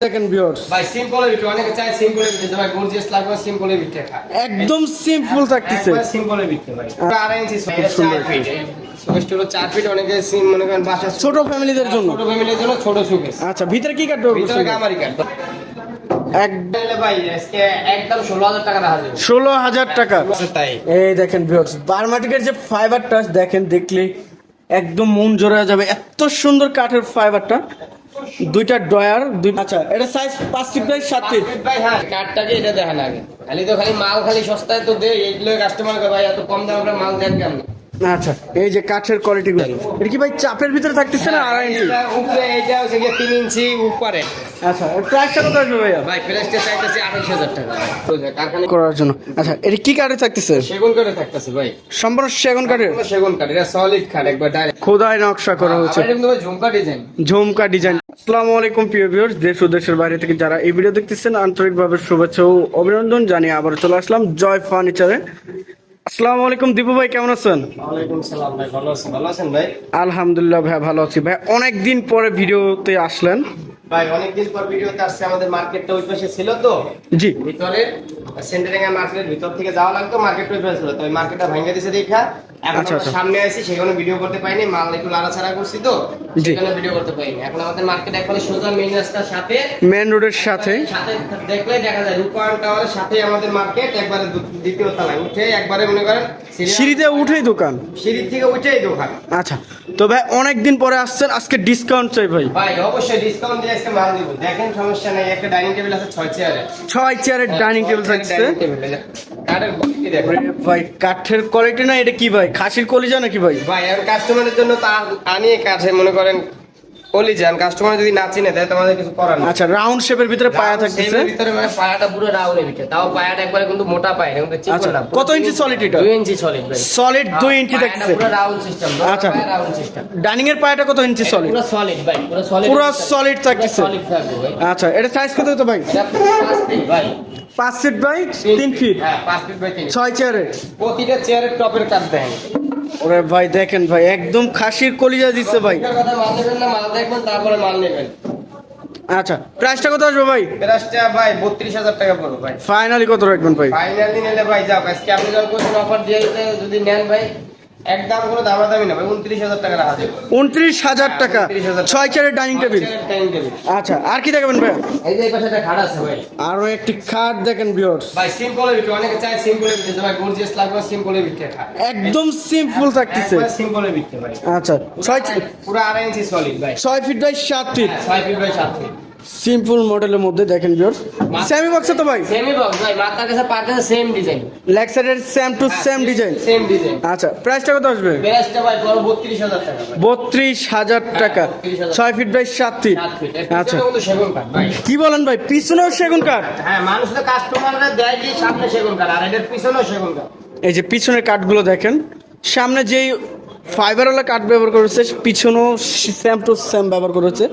দেখেন ভিউয়ার্স ভাই সিম্পলের ভিতরে অনেকে চায় সিম্পলের ভিতরে ভাই গর্জিয়াস লাগবে সিম্পলের ভিতরে একদম সিম্পল থাকতেছে। সিম্পলের ভিতরে ভাই। পুরো ইঞ্চি সুন্দর। সুকেশ চার ফিট অনেকে সিম মনে করেন বাসা ছোট ফ্যামিলিদের জন্য। ছোট ফ্যামিলির জন্য ছোট আচ্ছা ভিতরে কি কাটবে ভিতরে গামারি ষোলো হাজার টাকা এই দেখেন ভিউয়ার্স বার্মাটিকের যে ফাইবারটা দেখেন দেখলে একদম মন জোড়া যাবে। এত সুন্দর কাঠের ফাইবারটা দুইটা ডয়ার দুই আচ্ছা এটা সাইজ পাঁচ ফিট বাই সাত ফিট ভাই হ্যাঁ। কাঠটাকে এটা দেখা লাগে খালি তো খালি মাল খালি সস্তায় তো দে এইগুলো কাস্টমার ভাই এত কম দাম আমরা মাল দেন কেমন? আচ্ছা এই যে কাঠের কোয়ালিটি গুলো। এটা কি ভাই চাপের ভিতরে থাকতেছে না আড়াই ইঞ্চি উপরে এইটা হচ্ছে তিন ইঞ্চি উপরে। আচ্ছা প্রাইসটা কত আসবে ভাইয়া? ভাই প্রাইসটা চাইতেছি আঠাশ হাজার টাকা। কারখানা করার জন্য। আচ্ছা এটা কি কাঠে থাকতেছে? সেগুন কাঠে থাকতেছে ভাই। সম্পূর্ণ সেগুন কাঠের? সেগুন কাঠ এটা সলিড কাঠ একবার ডাইরেক্ট খোদাই নকশা করা হয়েছে এটা কিন্তু ঝুমকা ডিজাইন ঝুমকা ডিজাইন আসসালামু আলাইকুম প্রিয় ভিউয়ার্স দেশ ও দেশের বাইরে থেকে যারা এই ভিডিও দেখতেছেন আন্তরিকভাবে শুভেচ্ছা ও অভিনন্দন। জানিয়ে আবার চলে আসলাম জয় ফার্নিচারে। আসসালামু আলাইকুম দীপু ভাই কেমন আছেন? আলহামদুলিল্লাহ ভাই ভালো আছি। ভাই অনেক দিন পরে ভিডিওতে আসলেন। ভাই অনেকদিন পর ভিডিওতে আসছে আমাদের মার্কেটটা ওই পাশে ছিল তো? জি। ভিতরে? সেন্টারিং মার্কেটের ভিতর থেকে যাওয়া লাগতো মার্কেট ছিল তো ওই মার্কেটটা ভেঙে দিয়েছে দেখা। এখন আচ্ছা, আমরা আচ্ছা। সামনে আছি সেখানে ভিডিও করতে পাইনি মাল একটু লাড়াছাড়া করছি তো সেখানে ভিডিও করতে পাইনি এখন আমাদের মার্কেট একবারে সোজা মেইন রাস্তার সাথে মেন রোডের সাথে। সাথে দেখলে দেখা যায় রূপায়ণ টাওয়ারের সাথে আমাদের মার্কেট একবারে দ্বিতীয় তলায়। উঠে একবারে মনে করেন সিঁড়িতে উঠেই দোকান। সিঁড়ি থেকে উঠেই দোকান। আচ্ছা তো ভাই অনেক দিন পরে আসছেন আজকে ডিসকাউন্ট চাই ভাই। ভাই অবশ্যই ডিসকাউন্ট দিয়ে আজকে মাল দিব। দেখেন সমস্যা নেই একটা ডাইনিং টেবিল আছে ছয় চেয়ারে ছয় চেয়ারের ডাইনিং টেবিল থাকছে। কাঠের কোয়ালিটি ভাই কাঠের কোয়ালিটি না এটা কি ভাই? খাসির কলিজা নাকি ভাই? ভাই আর কাস্টমারের জন্য তা আনিয়ে কাছে মনে করেন বলি যান কাস্টমার যদি না চিনে দেয় তোমাদের কিছু করার নেই। আচ্ছা রাউন্ড শেপের ভিতরে পায়া shape এর ভিতরে মানে পায়াটা পুরো রাউন্ডের ভিতরে। তাও পায়াটা একবারে কিন্তু মোটা পায় না কিন্তু আচ্ছা, চিকন না কত ইঞ্চি solid এটা? দুই ইঞ্চি সলিড ভাই। সলিড দুই ইঞ্চি পায়াটা থাকতেছে। পুরো রাউন্ড সিস্টেম আচ্ছা। রাউন্ড সিস্টেম ডাইনিং এর পায়াটা কত ইঞ্চি সলিড পুরো সলিড ভাই পুরো সলিড পুরো solid থাকতেছে। সলিড থাকবে ভাই। আচ্ছা এটা সাইজ কত তো ভাই? এটা পাঁচ ফিট ভাই। পাঁচ ফিট বাই তিন ফিট হ্যাঁ পাঁচ ফিট বাই তিন ছয় চেয়ারে প্রতিটা চেয়ারের টপের কাট দেন ওরে ভাই দেখেন ভাই একদম খাসির কলিজা দিচ্ছে ভাই। আচ্ছা প্রাইসটা কত আসবে ভাই? প্রাইসটা ভাই বত্রিশ হাজার টাকা পড়বে ভাই। ফাইনালি কত রাখবেন ভাই? ফাইনালি নিলে ভাই যা আজকে আপনি যখন অফার দিয়ে যদি নেন ভাই একদম কোনো দামাদামি না ভাই উনত্রিশ হাজার টাকা রাখা যাবে। উনত্রিশ হাজার টাকা। 29,000 ছয় ডাইনিং টেবিল। আচ্ছা আর কি দেখাবেন ভাই এই যে এই পাশে একটা খাট আছে ভাই। আরও একটি খাট দেখেন ভিউয়ার্স। ভাই সিম্পলের ভিতরে অনেকে চায় সিম্পলের ভিতরে ভাই গর্জিয়াস লাগবে সিম্পলের ভিতরে খাট। একদম সিম্পল থাকতেছে। একবার সিম্পলের ভিতরে ভাই। আচ্ছা ছয় পুরো আড়াই ইঞ্চি সলিড ভাই। ছয় ফিট বাই সাত ফিট ছয় ফিট বাই সাত ফিট সিম্পল মডেলের মধ্যে দেখেন ভিউয়ার্স সেমি বক্সে তো ভাই। সেমি বক্স ভাই। মাথার কাছে পার কাছে সেম ডিজাইন লেগ সাইডের same to same design same design আচ্ছা প্রাইসটা কত আসবে? প্রাইসটা ভাই বত্রিশ হাজার টাকা ভাই। বত্রিশ হাজার টাকা। 32,000 ছয় ফিট বাই সাত ফিট আচ্ছা। কিন্তু সেগুন কাঠ ভাই। কি বলেন ভাই পিছনেও সেগুন কাঠ হ্যাঁ মানুষ তো কাস্টমাররা দেয় কি সামনে সেগুন কাঠ আর এটার পিছনেও সেগুন কাঠ এই যে পিছনের কাঠগুলো দেখেন সামনে যেই ফাইবারওয়ালা কাঠ ব্যবহার করেছে পিছনেও সেম টু সেম ব্যবহার করেছে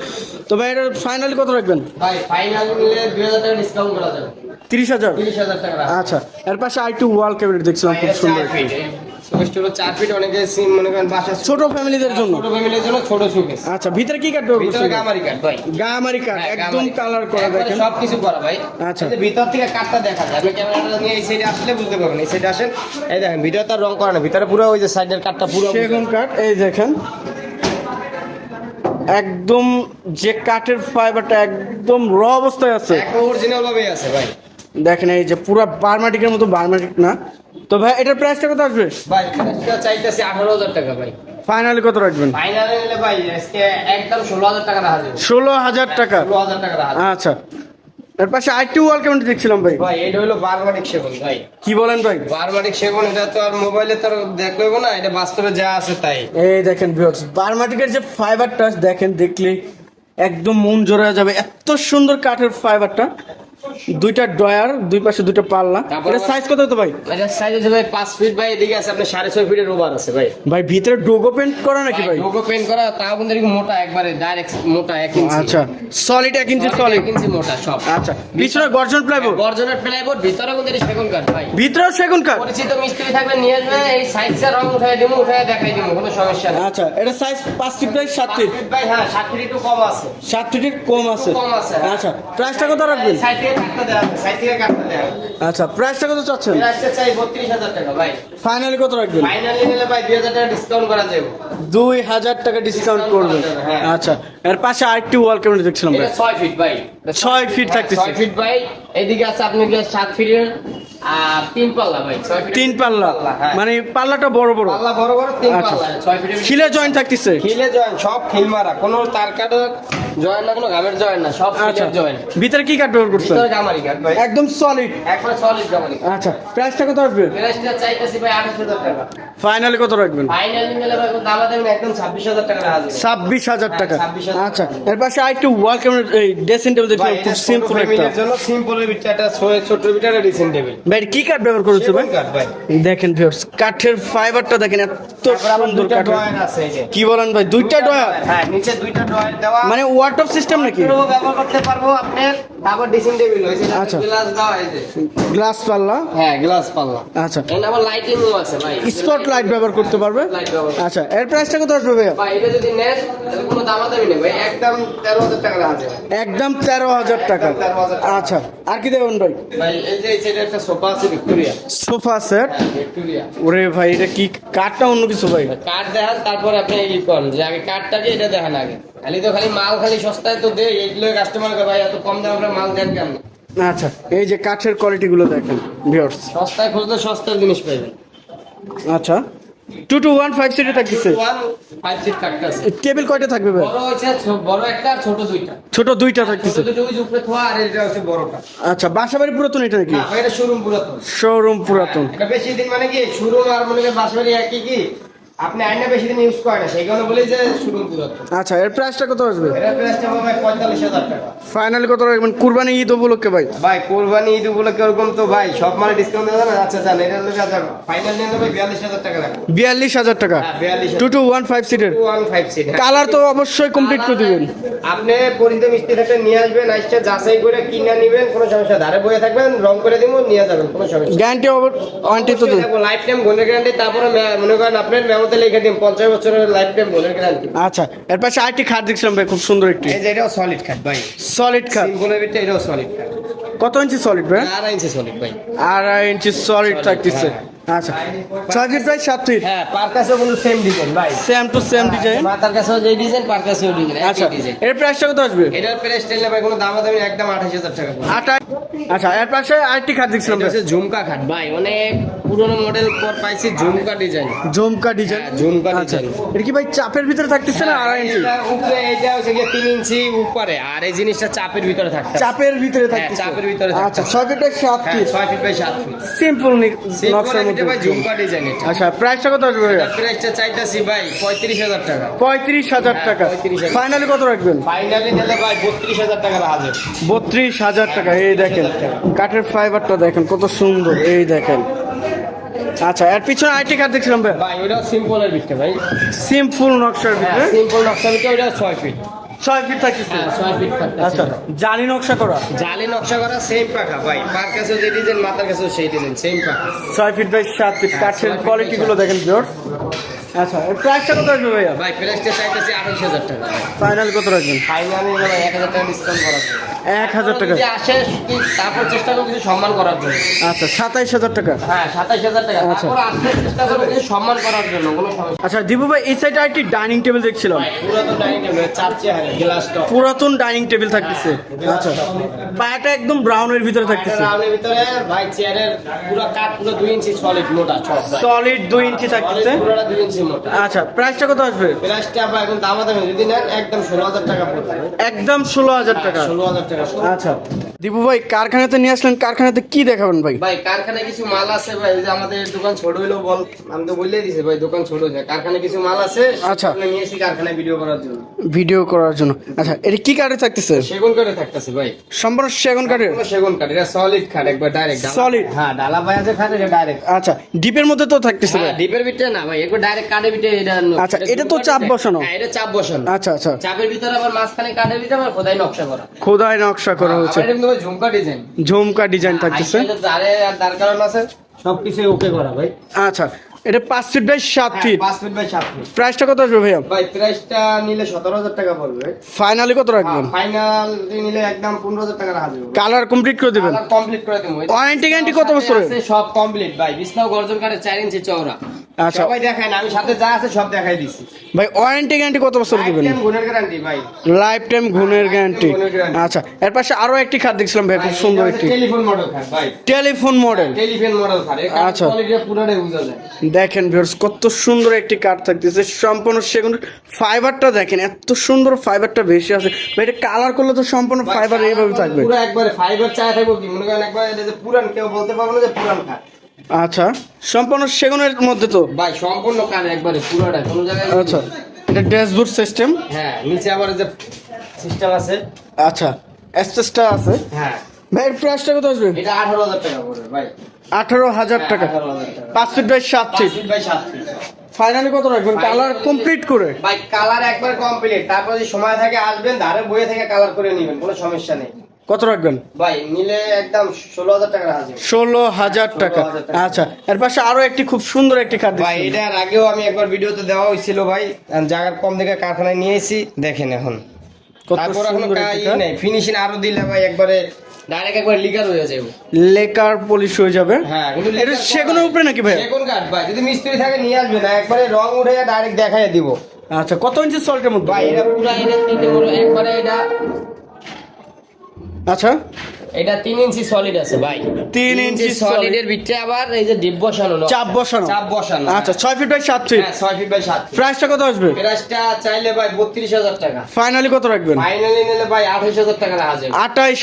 তো ভাই এটা ফাইনালি কত রাখবেন? ভাই ফাইনাল নিলে দুই হাজার টাকা ডিসকাউন্ট করা যাবে। তিরিশ হাজার? তিরিশ হাজার টাকা আচ্ছা এর পাশে আরেকটু ওয়াল ক্যাবিনেট দেখছিলাম খুব সুন্দর চার ফিট অনেকে সিম মনে করেন বাসা ছোট ফ্যামিলিদের জন্য? ছোট ফ্যামিলির জন্য ছোট আচ্ছা ভিতরে কি কাঠ ব্যবহার ভিতরে গামারি কাঠ ভাই। গামারি কাঠ হ্যাঁ, একদম কালার করা করা ভাই। আচ্ছা। ভিতর থেকে কাঠটা দেখা যায়। আপনি ক্যামেরাটা নিয়ে এই সাইডে আসলে বুঝতে পারবেন। এই সাইডে আসেন। এই দেখেন ভিতরে তার রং করা না ভিতরে পুরো ওই যে সাইডের কাঠটা পুরো সেগুন কাঠ এই দেখেন। একদম যে কাঠের ফাইবারটা একদম র অবস্থায় আছে। অরিজিনাল ভাবে আছে ভাই। দেখেন এই যে পুরো বার্মাটিকের মতো বার্মাটিক না? তো ভাই এটার প্রাইসটা কত আসবে? ভাই প্রাইসটা চাইতেছি আঠারো হাজার টাকা ভাই। ফাইনালি কত রাখবেন? ফাইনালে নিলে ভাই আজকে একদম ষোলো হাজার টাকা রাখা যাবে। ষোলো হাজার টাকা? ষোলো হাজার টাকা রাখা আচ্ছা। এর পাশে আরেকটি ওয়াল ক্যাবিনেট দেখছিলাম ভাই? ভাই এটা হলো বারমাটিক সেগুন ভাই। কি বলেন ভাই? বারমাটিক সেগুন এটা তো আর মোবাইলে তো দেখলেও না এটা বাস্তবে যা আছে তাই। এই দেখেন ভিউয়ার্স বার্মাটিকের যে ফাইবারটা দেখেন দেখলে একদম মন জোড়া যাবে। এত সুন্দর কাঠের ফাইবারটা দুইটা ড্রয়ার দুই পাশে দুটো পাল্লা। এটা সাইজ কত তো ভাই? এটা সাইজ হচ্ছে ভাই 5 ফিট ভাই এদিকে আছে আপনার 6.5 ফিটের ওভার আছে ভাই। ভাই ভিতরে ডোগো পেইন্ট করা নাকি ভাই ডোগো পেইন্ট করা তাও কিন্তু একটু মোটা একবারে ডাইরেক্ট মোটা 1 ইঞ্চি আচ্ছা সলিড 1 ইঞ্চি সলিড 1 ইঞ্চি মোটা সব। আচ্ছা পিছনে গর্জন প্লাইবোর্ড গর্জনের প্লাইবোর্ড ভিতরে কিন্তু সেগুন কাঠ ভাই। ভিতরে সেগুন কাঠ? পরিচিত মিস্ত্রি থাকলে নিয়ে আসবে এই সাইজের রং উঠায় দেব উঠায় দেখাই দেব কোনো সমস্যা নেই। আচ্ছা এটা সাইজ 5 ফিট বাই 7 ফিট ভাই হ্যাঁ 7 ফিট একটু কম আছে। 7 ফিট কম আছে। কম আছে। আচ্ছা প্রাইসটা কত রাখবেন? 60 আচ্ছা প্রাইসটা কত চাচ্ছেন? ফাইনালি কত রাখবেন? দুই হাজার টাকা ডিসকাউন্ট করবেন। হ্যাঁ। আচ্ছা এর পাশে আরেকটি ওয়াল ক্যাবিনেট দেখছিলাম ছয় ফিট ভাই। ছয় ফিট থাকতেছে। ফিট ভাই। এদিকে আছে আপনি সাত ফিটের তিন পাল্লা ভাই তিন পাল্লা হ্যাঁ। মানে পাল্লাটা বড় বড় পাল্লা বড় বড় তিন আচ্ছা। পাল্লা ছয় ফিটের খিলে জয়েন্ট থাকতেছে খিলে সব খিল মারা কোনো তার কাটা জয়েন না কোনো ঘামের জয়েন না সব আচ্ছা খিলের ভিতরে কি কাঠ ব্যবহার করছেন ভিতরে গামারি কাট ভাই একদম সলিড একবারে সলিড গামারি আচ্ছা প্রাইসটা কত আসবে প্রাইসটা চাইতেছি ভাই আঠাশ হাজার টাকা ফাইনালি কত রাখবেন ফাইনালি নিলে ভাই কোনো দেবেন একদম ছাব্বিশ হাজার টাকা হাজির ছাব্বিশ টাকা হ্যাঁ, 26,000 আচ্ছা এর পাশে আরেকটু ওয়াল ক্যাবিনেট এই ড্রেসিং টেবিল দেখলাম খুব সিম্পল একটা জন্য সিম্পলের একটা ছোট ভিতরে রিসেন্ট টেবিল ভাই কি কাঠ ব্যবহার করেছে ভাই? দেখেন ভিউয়ার্স কাঠের ফাইবারটা দেখেন এত সুন্দর আছে কি বলেন ভাই দুইটা ডয়া হ্যাঁ নিচে দুইটা ড্রয়ার দেওয়া। মানে সিস্টেম নাকি? ব্যবহার করতে পারব আপনার তারপর ড্রেসিং টেবিল হয়েছে আচ্ছা। গ্লাস এই গ্লাস পাল্লা? হ্যাঁ গ্লাস পাল্লা। আচ্ছা। আবার লাইটিংও আছে ভাই। স্পট লাইট ব্যবহার করতে পারবে? লাইট আচ্ছা এর প্রাইসটা কত আসবে ভাইয়া? ভাই এটা যদি নেন কোনো দামাদামি নেই ভাই। একদম তেরো হাজার টাকা আছে একদম তেরো হাজার টাকা। 13,000 টাকা। আচ্ছা আর কি দেবেন ভাই? ভাই এই যে সাইডে একটা সোফা আছে ভিক্টোরিয়া। সোফা সেট হ্যাঁ ভিক্টোরিয়া। ওরে ভাই এটা কি কাঠটা অন্য কিছু ভাই? কাঠ দেখান তারপরে আপনি ই করেন যে আগে কাঠটাকে এটা দেখান আগে। খালি তো খালি মাল খালি সস্তায় তো দে এইগুলো কাস্টমারকে ভাই এত কম দামে আমরা মাল দেন কেমন? আচ্ছা এই যে কাঠের কোয়ালিটি গুলো দেখেন ভিউয়ার্স সস্তায় খুঁজলে সস্তার জিনিস পাইবেন। আচ্ছা। টু টু ওয়ান ফাইভ সিটে থাকতেছে। টেবিল কয়টা থাকবে ভাই? বড় একটা আর ছোট দুইটা ছোট দুইটা থাকতেছে আচ্ছা বাসা বাড়ি পুরাতন এটা নাকি? শোরুম পুরাতন। শোরুম পুরাতন। বেশি দিন মানে কি শোরুম আর মনে করেন বাসবাড়ি একই কি? আপনি আইনা বেশি দিন ইউজ করেন না সেই কারণে বলি যে শোরুম পুরাতন আচ্ছা এর প্রাইসটা কত আসবে? এটা প্রাইসটা হবে পঁয়তাল্লিশ হাজার টাকা। ফাইনালি কত রাখবেন? কুরবানি ঈদ উপলক্ষে ভাই? ভাই কোরবানি ঈদ উপলক্ষে ওরকম তো ভাই সব মালে ডিসকাউন্ট দেওয়া না? আচ্ছা জান এটা লোক আচ্ছা ফাইনাল নিয়ে নেবে বিয়াল্লিশ হাজার টাকা রাখব। বিয়াল্লিশ হাজার টাকা? হ্যাঁ টু টু ওয়ান ফাইভ সিটের ওয়ান ফাইভ সিট কালার তো অবশ্যই কমপ্লিট করে দিবেন। আপনি পরিচিত মিস্ত্রি থাকলে নিয়ে আসবেন আইসটা যাচাই করে কিনে নিবেন কোনো সমস্যা ধারে বয়ে থাকবেন রং করে দিব নিয়ে যাবেন কোনো সমস্যা গ্যারান্টি ওয়ারেন্টি তো দেন। লাইফ টাইম বোনের গ্যারান্টি তারপরে মনে করেন আপনার মেমোতে লিখে দিন বছরের লাইফ টাইম গ্যারান্টি আচ্ছা এর পাশে আরেকটি খাট দেখছিলাম ভাই খুব সুন্দর একটি। এই যে এটাও সলিড খাট ভাই। সলিড খাট। সিম্পলের ভিতরে এটাও সলিড খাট। কত ইঞ্চি সলিড ভাই? আড়াই ইঞ্চি সলিড ভাই। আড়াই ইঞ্চি সলিড থাকতেছে। আচ্ছা। ছয় ফিট বাই সাত ফিট? হ্যাঁ পার কাছেও কিন্তু সেম ডিজাইন ভাই। সেম টু সেম ডিজাইন মাথার কাছেও যে ডিজাইন পার কাছেও ডিজাইন আচ্ছা এর প্রাইসটা কত আসবে? এটার প্রাইস টেলে ভাই কোনো দাম দামি একদম আঠাশ হাজার টাকা আচ্ছা এর পাশে আরেকটি খাট দেখছিলাম এটা ঝুমকা খাট ভাই অনেক পুরনো মডেল পর পাইছি ঝুমকা ডিজাইন ঝুমকা ডিজাইন হ্যাঁ, ঝুমকা আচ্ছা ডিজাইন। এটা কি ভাই চাপের ভিতরে থাকতেছে না আড়াই ইঞ্চি উপরে এটা হচ্ছে গিয়ে তিন ইঞ্চি উপরে আর এই জিনিসটা চাপের ভিতরে থাকতে চাপের ভিতরে হ্যাঁ, থাকতেছে। চাপের ভিতরে আচ্ছা। ছয় ফিট বাই সাত হ্যাঁ ফিট। ছয় ফিট বাই সাত ফিট। সিম্পল নকশার সিম্পল ভাই ঝুমকা ডিজাইন এটা। আচ্ছা প্রাইসটা কত আসবে ভাইয়া? প্রাইসটা চাইতাছি ভাই পঁয়ত্রিশ হাজার টাকা। পঁয়ত্রিশ হাজার হ্যাঁ, টাকা। ফাইনালি কত রাখবেন? ফাইনালি নিলে ভাই বত্রিশ হাজার টাকা হাজার টাকা এই দেখেন। কাঠের ফাইবারটা দেখেন কত সুন্দর এই দেখেন। আচ্ছা এর পিছনে আইটি কার্ড দেখছিলাম ভাই ভাই ওটা সিম্পলের ভিতরে ভাই। সিম্পল নকশার হ্যাঁ ভিতরে। সিম্পল নকশা ভিতরে ওটা ছয় ফিট ছয় ফিট থাকতেছে হ্যাঁ ছয় ফিট আচ্ছা জালি নকশা করা। জালি নকশা করা সেম পাখা ভাই। পার কাছেও যে ডিজাইন মাথার কাছেও সেই ডিজাইন সেম পাখা। ছয় ফিট বাই সাত ফিট কাঠের কোয়ালিটিগুলো কোয়ালিটি গুলো দেখেন পিওর আচ্ছা প্রাইসটা কত ভাইয়া? ভাই প্রাইসটা চাইতেছি আঠাশ হাজার টাকা। ফাইনাল কত রাখবেন? ফাইনালি এক হাজার টাকা ডিসকাউন্ট করার এক হাজার টাকা। আসে তারপর চেষ্টা করব কিছু সম্মান করার জন্য। আচ্ছা সাতাইশ হাজার টাকা। হ্যাঁ সাতাইশ হাজার টাকা। আচ্ছা। চেষ্টা করব কিছু সম্মান করার জন্য কোনো আচ্ছা দিবু ভাই এই সাইডে একটি ডাইনিং টেবিল দেখছিলাম। পুরাতন ডাইনিং টেবিল চার চেয়ার গ্লাস টপ পুরাতন ডাইনিং টেবিল থাকতেছে। আচ্ছা। পায়াটা একদম ব্রাউনের ভিতরে থাকতেছে। রাউন্ডের ভিতরে ভাই চেয়ারের পুরো কাঠ পুরো দুই ইঞ্চি সলিড মোটা সলিড দুই ইঞ্চি থাকতেছে। পুরোটা দুই ইঞ্চি আচ্ছা প্রাইসটা কত আসবে? প্রাইসটা আবার এখন দাম দামে যদি নেন একদম ষোলো হাজার টাকা পড়বে। একদম ষোলো হাজার টাকা। ষোলো হাজার টাকা আচ্ছা। দীপু ভাই কারখানাতে নিয়ে আসলেন কারখানাতে কি দেখাবেন ভাই? ভাই কারখানায় কিছু মাল আছে ভাই যে আমাদের দোকান ছোট হইল বল আমি তো দিছি ভাই দোকান ছোট যায় কারখানায় কিছু মাল আছে আচ্ছা। নিয়ে এসেছি কারখানায় ভিডিও করার জন্য। ভিডিও করার জন্য। আচ্ছা এটা কি কাঠে থাকতেছে? সেগুন করে থাকতেছে ভাই। সম্পূর্ণ সেগুন কাঠের সেগুন কাঠ এটা সলিড খাট একবার ডাইরেক্ট Solid? হ্যাঁ ডালা ভাই আছে খাট এটা ডাইরেক্ট আচ্ছা ডিপের মধ্যে তো থাকতেছে ভাই। ডিপের ভিতরে না ভাই একবার ডাইরেক্ট কাঠের ভিতরে এটা আচ্ছা, এটা তো চাপ বসানো। হ্যাঁ এটা চাপ বসানো। আচ্ছা আচ্ছা। চাপের ভিতরে আবার মাঝখানে কাঠের ভিতরে আবার খোদাই নকশা করা। খোদাই নকশা করা হচ্ছে। এটা কিন্তু ঝুমকা ডিজাইন ঝুমকা ডিজাইন থাকতেছে। দাঁড়ে আর দরকার আছে সবকিছু ওকে করা ভাই। আচ্ছা। এটা পাঁচ ফিট বাই হ্যাঁ, ফিট বাই ফিট প্রাইসটা কত আসবে ভাইয়া? ভাই প্রাইসটা নিলে সতেরো হাজার টাকা পড়বে। ফাইনালি কত রাখবেন? ফাইনাল নিলে একদম পনেরো হাজার টাকা রাখা যাবে। কালার কমপ্লিট করে দিবেন। কমপ্লিট করে দেবো। Warranty guarantee কত বছরের? আছে, সব কমপ্লিট ভাই বিছনাও গর্জন কাটে ইঞ্চি চওড়া। আচ্ছা। সবাই দেখায় না আমি সাথে যা আছে সব দেখাই দিছি। ভাই ওয়ারেন্টি গ্যারান্টি কত বছর দিবেন? Lifetime গুণের গ্যারান্টি ভাই। লাইফ টাইম গুণের গ্যারান্টি আচ্ছা এর পাশে আরও একটি খাট দেখছিলাম ভাই খুব সুন্দর একটি। টেলিফোন মডেল খাট ভাই। টেলিফোন মডেল টেলিফোন মডেল খাট। আচ্ছা। আচ্ছা। কোয়ালিটি পুরোটাই বোঝা যায়। দেখেন ভিউয়ার্স কত সুন্দর একটি কাঠ থাকতেছে। সম্পূর্ণ সেগুন ফাইবারটা দেখেন এত সুন্দর ফাইবারটা বেশি আছে। এটা কালার করলে তো সম্পূর্ণ ফাইবার এইভাবে থাকবে। পুরো একবারে ফাইবার চায় থাকব কি? মনে করেন একবার এটা যে পুরান কেউ বলতে পারব না যে পুরান খাট আচ্ছা সম্পূর্ণ সেগুনের মধ্যে তো? ভাই সম্পূর্ণ কাঠ একবারে পুরোটা কোনো জায়গায় আচ্ছা এটা ড্যাশবোর্ড সিস্টেম হ্যাঁ নিচে আবার যে সিস্টেম আছে। আচ্ছা অ্যাসেসটা আছে? হ্যাঁ। ভাই এর প্রাইসটা কত আসবে? এটা টাকা পড়বে ভাই। Feet by feet by feet finally কত রাখবেন? কালার কমপ্লিট করে। ভাই কালার একবার কমপ্লিট তারপর যদি সময় থাকে আসবেন ধারে বইয়ে থেকে কালার করে নেবেন কোনো সমস্যা নেই। কত রাখবেন? ভাই নিলে একদম ষোলো হাজার টাকা ষোলো হাজার টাকা। আচ্ছা এর পাশে আরও একটি খুব সুন্দর একটি খাদ্য ভাই এটার আগেও আমি একবার ভিডিওতে দেওয়া হয়েছিল ভাই। জায়গার কম দেখে কারখানায় নিয়ে এসেছি দেখেন এখন। তারপর এখনও ফিনিশিং আরও দিলে ভাই একবারে ডাইরেক্ট একবার লিকার হয়ে যাবে। লেকার পলিশ হয়ে যাবে? হ্যাঁ কিন্তু এটা সেগুনের উপরে নাকি ভাই? সেগুন কাঠ ভাই যদি মিস্ত্রি থাকে নিয়ে আসবে না। একবারে রং উঠে ডাইরেক্ট দেখাই দিব। আচ্ছা কত ইঞ্চি সল্টের মধ্যে? ভাই এটা পুরো এটা তিনটে বড়। একবারে এটা আচ্ছা। এটা তিন ইঞ্চি সলিড আছে ভাই। তিন ইঞ্চি সলিডের ভিতরে আবার এই যে ডিপ বসানো চাপ বসানো। চাপ বসানো আচ্ছা ছয় ফিট বাই সাত ফিট হ্যাঁ ছয় ফিট বাই সাত ফিট প্রাইসটা কত আসবে? প্রাইসটা চাইলে ভাই বত্রিশ হাজার টাকা। ফাইনালি কত রাখবেন? ফাইনালি নিলে ভাই আঠাশ হাজার টাকা রাখা যাবে।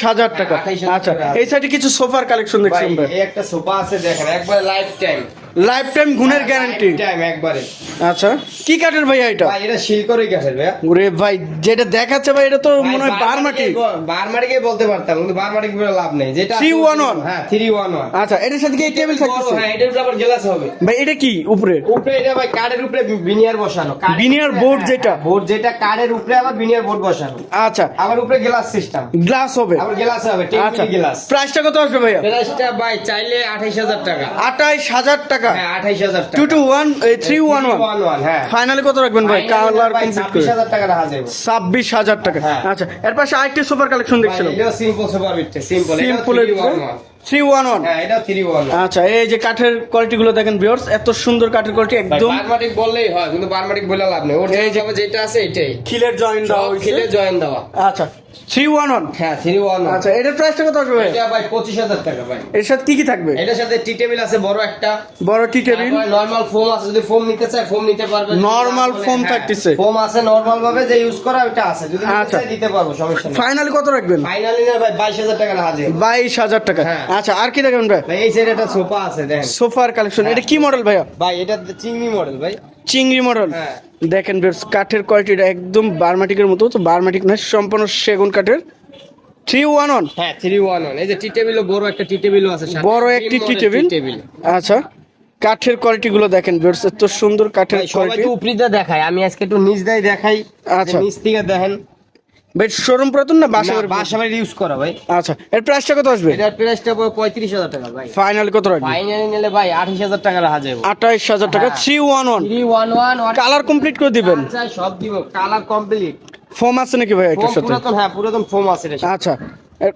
হাজার টাকা। আচ্ছা এই সাইডে কিছু সোফার কালেকশন দেখছেন ভাই এই একটা সোফা আছে দেখেন একবার লাইফ টাইম লাইফ টাইম গুণের গ্যারান্টি টাইম একবারে। আচ্ছা কি কাঠের ভাই এটা? ভাই এটা শিলকরই গেছে ভাই ওরে ভাই যেটা দেখাচ্ছে ভাই এটা তো মনে হয় বারমাটি। বারমাটিকে বলতে পারতাম কিন্তু বারমাটিকে বলে লাভ নেই। যেটা 311 হ্যাঁ থ্রি ওয়ান ওয়ান আচ্ছা এটার সাথে কি টেবিল থাকতেছে? হ্যাঁ এটার উপরে আবার গ্লাস হবে। ভাই এটা কি উপরে? উপরে এটা ভাই কার্ডের উপরে বিনিয়ার বসানো। বিনিয়ার board হ্যাঁ, যেটা? হ্যাঁ, board যেটা কার্ডের উপরে আবার বিনিয়ার বোর্ড বসানো। আচ্ছা। আবার উপরে গ্লাস সিস্টেম গ্লাস হবে। আবার গ্লাস হবে টেবিল গ্লাস প্রাইসটা কত আসবে ভাইয়া? প্রাইসটা ভাই চাইলে আঠাইশ হাজার টাকা। আটাইশ হাজার টাকা? আঠাইশ হাজার two two one three one হ্যাঁ। ফাইনালি কত রাখবেন ভাই? কালার কমপ্লিট ছাব্বিশ করে। হাজার টাকা ছাব্বিশ হাজার টাকা। হ্যাঁ। আচ্ছা এর পাশে আরেকটি সুপার কালেকশন দেখছিলাম। সিম্পল সিম্পল সিম্পলের থ্রি ওয়ান ওয়ান? হ্যাঁ এটা থ্রি ওয়ান আচ্ছা এই যে কাঠের কোয়ালিটি দেখেন বিয়ার্স এত সুন্দর কাঠের কোয়ালিটি একদম বারমাটিক বললেই হয় কিন্তু বারমাটিক বলে লাভ নেই। এই যে- যে যেটা আছে এটাই। খিলের জয়েন দেওয়া সব জয়েন দেওয়া। আচ্ছা থ্রি ওয়ান ওয়ান? হ্যাঁ থ্রি ওয়ান আচ্ছা এটার প্রাইসটা কত আসবে এটা ভাই পঁচিশ হাজার টাকা ভাই। এর সাথে কি কি থাকবে? এটার সাথে টি টেবিল আছে বড় একটা। বড় টি টেবিল নরমাল ফোম আছে যদি ফোম নিতে চায় ফোম নিতে পারবে। Normal foam থাকতেছে। ফোম আছে নরমাল ভাবে যে ইউজ করা ওটা আছে। যদি নিতে আচ্ছা। দিতে পারব সমস্যা নেই। ফাইনালি কত রাখবেন? ফাইনালি না ভাই বাইশ হাজার টাকা রাখা যায় বাইশ হাজার টাকা। হ্যাঁ। আচ্ছা আর কি দেখবেন ভাই? ভাই এই সাইডে একটা সোফা আছে দেখেন। সোফার কালেকশন এটা কি মডেল ভাইয়া? ভাই এটা চিংড়ি মডেল ভাই। চিংড়ি মডেল হ্যাঁ। দেখেন বেশ কাঠের কোয়ালিটিটা একদম বারমাটিকের মতো তো বারমাটিক না সম্পূর্ণ সেগুন কাঠের। থ্রি ওয়ান ওয়ান হ্যাঁ থ্রি ওয়ান ওয়ান এই যে টি টেবিলও বড় একটা টি টেবিলও আছে। বড় একটি টি টেবিল টেবিল আচ্ছা কাঠের কোয়ালিটি গুলো দেখেন বেশ এত সুন্দর কাঠের ভাই, কোয়ালিটি তো উপরিতে দেখায় আমি আজকে একটু নিচ দিয়ে দেখাই। আচ্ছা। নিচ থেকে দেখেন। বেশ শোরুম পুরাতন না বাসা বাসা ইউজ করা ভাই। আচ্ছা এর প্রাইসটা কত আসবে? এর প্রাইসটা পঁয়ত্রিশ হাজার টাকা ভাই। ফাইনাল কত রাখবে? ফাইনাল নিলে ভাই আঠাশ হাজার টাকা রাখা যাবে। আঠাইশ হাজার টাকা। Three one one three one one colour complete করে দিবেন। সব দিব। কালার কমপ্লিট ফোম আছে নাকি ভাই এটার সাথে? পুরাতন হ্যাঁ পুরাতন ফোম আছে আচ্ছা।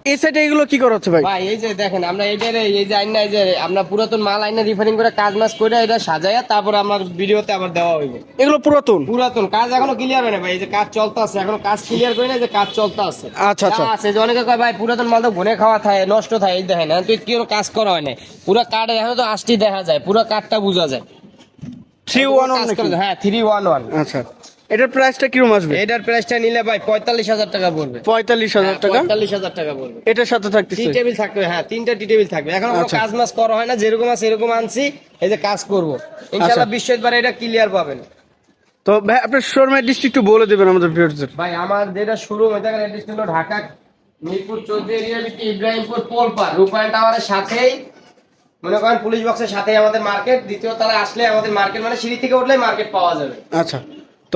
এই সাইডে এগুলো কি করা হচ্ছে ভাই? ভাই এই যে দেখেন আমরা এইটার এই যে আইনা যে আমরা পুরাতন মাল আইনা রিফারিং করে কাজ মাস করে এটা সাজাইয়া তারপর আমার ভিডিওতে আবার দেওয়া হইবে। এগুলো পুরাতন? পুরাতন। কাজ এখনও ক্লিয়ার হয় না ভাই এই যে কাজ চলতে আছে এখনও কাজ ক্লিয়ার করি না যে কাজ চলতে আছে। আচ্ছা, আচ্ছা। আছে যে অনেকে কয় ভাই পুরাতন মাল তো ঘুরে খাওয়া থাকে নষ্ট থাকে। এই দেখেন তুই কি কাজ করা হয় না পুরো কাঠ এখন তো আষ্টি দেখা যায় পুরো কাঠটা বোঝা যায়। 311 কাজ নাকি? করে- হ্যাঁ থ্রি ওয়ান ওয়ান আচ্ছা। এটার প্রাইসটা কীরকম আসবে? এটার প্রাইসটা নিলে ভাই পঁয়তাল্লিশ হাজার টাকা পড়বে। পঁয়তাল্লিশ হাজার টাকা? পঁয়তাল্লিশ হাজার টাকা পড়বে। এটার সাথে টি টেবিল থাকবে হ্যাঁ তিনটা টি টেবিল থাকবে। এখন কোনো। কাজ মাস করা হয় না যেরকম আছে এরকম আনছি এই যে কাজ করব। ইনশাআল্লাহ আচ্ছা। বৃহস্পতিবার এটা ক্লিয়ার পাবেন। তো ভাই আপনার শোরুমের ডিস্ট্রিক্ট বলে দেবেন আমাদের ভিউয়ারদের ভাই আমার যেটা শুরু হয়ে থাকে এটা ছিল ঢাকা মিরপুর চৌধুরী এরিয়া ভিত্তি ইব্রাহিমপুর পোলপার রূপায়ণ টাওয়ারের সাথেই মনে করেন পুলিশ বক্সের সাথেই আমাদের মার্কেট দ্বিতীয় তলায় আসলে আমাদের মার্কেট মানে সিঁড়ি থেকে উঠলে মার্কেট পাওয়া যাবে। আচ্ছা।